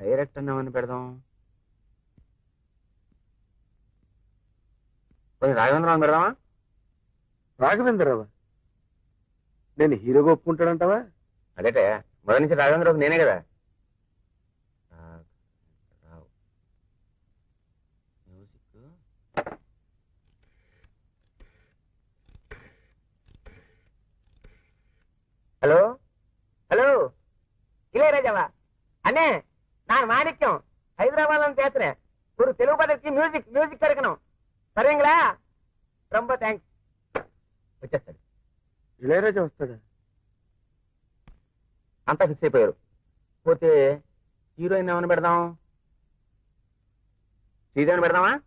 Direct అన్నామని పెడదాం. పోనీ రాఘవేంద్రరావు పెడదామా? రాఘవేంద్రరావు? నేను హీరోగా ఒప్పుకుంటాడంటావా? అదేటే మొదటి నుంచి రాఘవేంద్రరావు నేనే కదా. హలో? హలో? ఇలే రాజావా అనే நான் மாணிக்கம் ஹைதராபாத்ல இருந்து பேசுறேன் ஒரு தெலுங்கு படத்துக்கு மியூசிக் மியூசிக் கிடைக்கணும் சரிங்களா ரொம்ப தேங்க்ஸ் వచ్చేస్తాడు ఇళయరాజా వస్తాడా అంతా ఫిక్స్ అయిపోయారు పోతే హీరోయిన్ ఏమైనా పెడదాం శ్రీదేవిని పెడదామా ఆ?